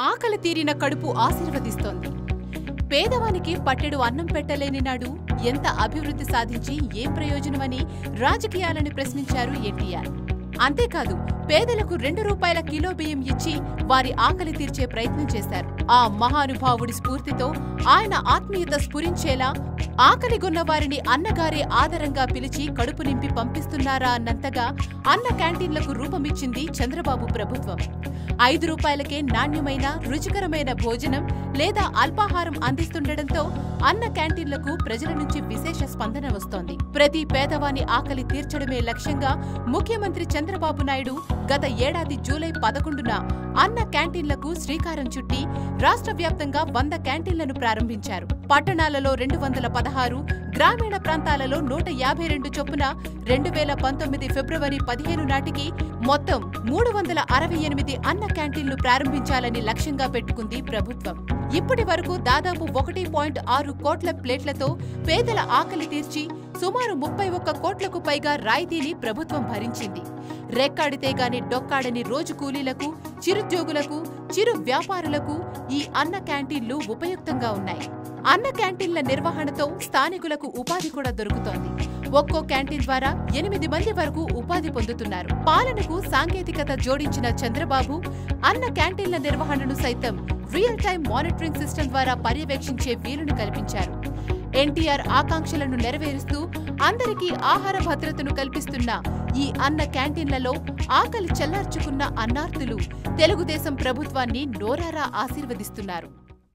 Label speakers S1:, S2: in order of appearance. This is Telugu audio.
S1: ఆకలి తీరిన కడుపు ఆశీర్వదిస్తోంది. పేదవానికి పట్టెడు అన్నం పెట్టలేని నాడు ఎంత అభివృద్ధి సాధించి ఏం ప్రయోజనమని రాజకీయాలను ప్రశ్నించారు ఎన్టీఆర్. అంతేకాదు పేదలకు రెండు రూపాయల కిలో బియ్యం ఇచ్చి వారి ఆకలి తీర్చే ప్రయత్నం చేశారు. ఆ మహానుభావుడి స్ఫూర్తితో ఆయన ఆత్మీయత స్ఫురించేలా ఆకలిగొన్న వారిని అన్నగారే ఆదరంగా పిలిచి కడుపు నింపి పంపిస్తున్నారా అన్నంతగా అన్న క్యాంటీన్లకు రూపమిచ్చింది చంద్రబాబు ప్రభుత్వం. ఐదు రూపాయలకే నాణ్యమైన రుచికరమైన భోజనం లేదా అల్పాహారం అందిస్తుండటంతో అన్న క్యాంటీన్లకు ప్రజల నుంచి విశేష స్పందన వస్తోంది. ప్రతి పేదవాని ఆకలి తీర్చడమే లక్ష్యంగా ముఖ్యమంత్రి చంద్రబాబు నాయుడు గత ఏడాది జూలై పదకొండున అన్న క్యాంటీన్లకు శ్రీకారం చుట్టి రాష్ట్ర వ్యాప్తంగా వంద క్యాంటీన్లను ప్రారంభించారు. పట్టణాలలో రెండు వందల పదహారు గ్రామీణ ప్రాంతాలలో నూట యాభై రెండు చొప్పున రెండు వేల పంతొమ్మిది ఫిబ్రవరి పదిహేను నాటికి మొత్తం మూడు వందల అరవై ఎనిమిది అన్న క్యాంటీన్లు ప్రారంభించాలని లక్ష్యంగా పెట్టుకుంది ప్రభుత్వం. ఇప్పటి వరకు దాదాపు ఒకటి పాయింట్ ఆరు కోట్ల ప్లేట్లతో పేదల ఆకలి తీర్చి సుమారు ముప్పై ఒక్క కోట్లకు పైగా రాయితీని ప్రభుత్వం భరించింది. రెక్కాడితే గాని డొక్కాడని రోజు కూలీలకు చిరుద్యోగులకు చిరు వ్యాపారులకు ఈ అన్న క్యాంటీన్లు ఉపయుక్తంగా ఉన్నాయి. అన్న క్యాంటీన్ల నిర్వహణతో స్థానికులకు ఉపాధి కూడా దొరుకుతోంది. ఒక్కో క్యాంటీన్ ద్వారా ఎనిమిది మంది వరకు ఉపాధి పొందుతున్నారు. పాలనకు సాంకేతికత జోడించిన చంద్రబాబు అన్న క్యాంటీన్ల నిర్వహణను సైతం రియల్ టైం మానిటరింగ్ సిస్టమ్ ద్వారా పర్యవేక్షించే వీలును కల్పించారు. ఎన్టీఆర్ ఆకాంక్షలను నెరవేరుస్తూ అందరికీ ఆహార భద్రతను కల్పిస్తున్న ఈ అన్న క్యాంటీన్లలో ఆకలి చల్లార్చుకున్న అన్నార్థులు తెలుగుదేశం ప్రభుత్వాన్ని నోరారా ఆశీర్వదిస్తున్నారు.